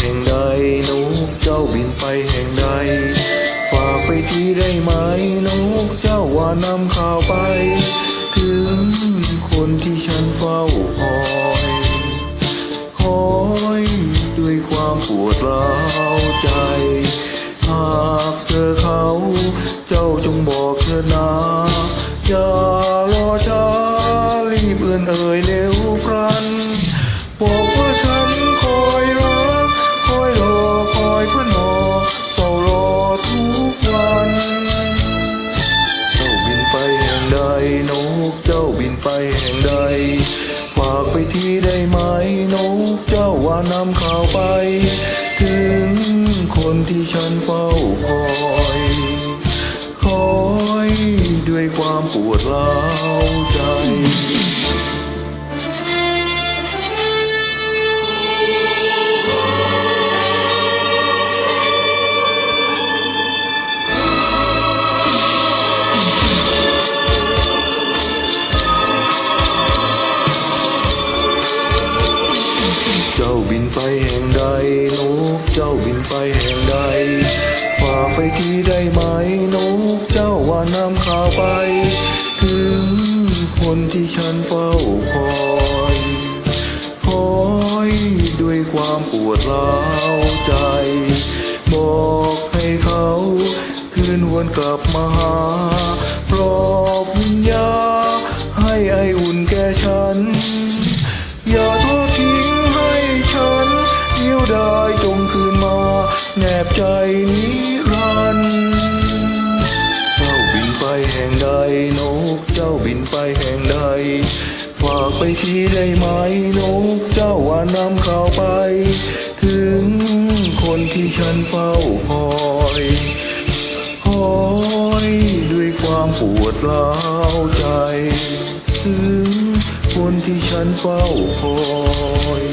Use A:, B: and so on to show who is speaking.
A: แห่งใดนกเจ้าบินไปแห่งใด ฝากไปที่ได้ไหมนกเจ้าว่านำข่าวไป ถึงคนที่ฉันเฝ้าคอยคอยด้วยความปวดร้าวใจ หากเจอเขา เจ้าจงบอกเธอนาอย่ารอช้ารีบเอื่อนเอ่ยเร็วาว่านำข่าวไป ถึงคนที่ฉันเฝ้าคอย คอยด้วยความปวดร้าว ไปแห่งใดนกเจ้าบินไปแห่งใดฝากไปที่ได้ไหมนกเจ้าว่านำข่าวไป ถึงคนที่ฉันเฝ้าคอยคอยด้วยความปวดร้าวใจ บอกให้เขาคืนวนกลับมาหาปลอบวิญญาให้ไออุ่นแก่ฉัน แนบใจนิรันดร์เจ้าบินไปแห่งใดนกเจ้าบินไปแห่งใดฝากไปที่ได้ไหมนกเจ้าว่านำข่าวไป ถึงคนที่ฉันเฝ้าคอยคอยด้วยความปวดร้าวใจ ถึงคนที่ฉันเฝ้าคอย